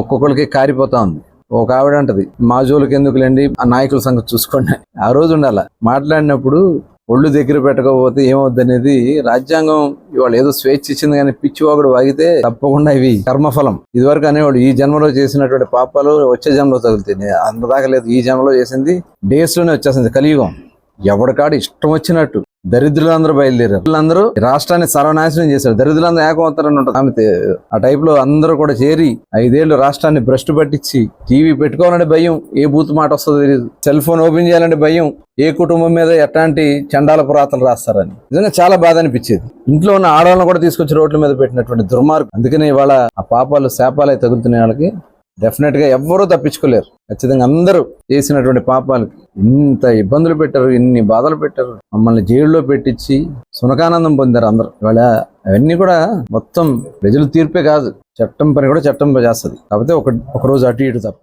ఒక్కొక్కరికి కారిపోతా ఉంది. ఒక ఆవిడ అంటది మాజోలకి ఎందుకులేండి? ఆ నాయకుల సంగతి చూసుకోండి. ఆ రోజు ఉండాల? మాట్లాడినప్పుడు ఒళ్ళు దగ్గర పెట్టకపోతే ఏమవుద్ది అనేది రాజ్యాంగం ఇవాళ ఏదో స్వేచ్ఛ ఇచ్చింది కానీ పిచ్చివాగుడు వాగితే తప్పకుండా ఇవి కర్మఫలం. ఇదివరకు అనేవాడు ఈ జన్మలో చేసినటువంటి పాపాలు వచ్చే జన్మలో తగులుతాయి. అంతదాకా లేదు ఈ జన్మలో చేసింది డేస్లోనే వచ్చేసింది కలియుగం. ఎవడికాడు ఇష్టం వచ్చినట్టు. దరిద్రులందరూ బయలుదేరారు. వీళ్ళందరూ రాష్ట్రాన్ని సర్వనాశనం చేశారు. దరిద్రులందరూ ఏకమవుతారని ఉంటుంది ఆమె ఆ టైప్లో అందరూ కూడా చేరి ఐదేళ్ళు రాష్ట్రాన్ని భ్రష్టు పట్టించి టీవీ పెట్టుకోవాలంటే భయం ఏ బూత్ మాట వస్తుందో తెలియదు సెల్ ఫోన్ ఓపెన్ చేయాలంటే భయం ఏ కుటుంబం మీద ఎట్లాంటి చండాల పురాతలు రాస్తారని. నిజంగా చాలా బాధ అనిపించేది. ఇంట్లో ఉన్న ఆడవాళ్ళని కూడా తీసుకొచ్చి రోడ్ల మీద పెట్టినటువంటి దుర్మార్గం. అందుకనే ఇవాళ ఆ పాపాలు శాపాలు తగులుతున్నాయి వాళ్ళకి. డెఫినెట్గా ఎవ్వరూ తప్పించుకోలేరు. ఖచ్చితంగా అందరూ చేసినటువంటి పాపాలకి ఇంత ఇబ్బందులు పెట్టారు ఇన్ని బాధలు పెట్టారు. మమ్మల్ని జైల్లో పెట్టించి సునకానందం పొందారు అందరూ. ఇవాళ అవన్నీ కూడా మొత్తం ప్రజల తీర్పే కాదు. చట్టం పని కూడా చట్టం చేస్తుంది. కాకపోతే ఒక ఒక రోజు అటు ఇటు తప్ప.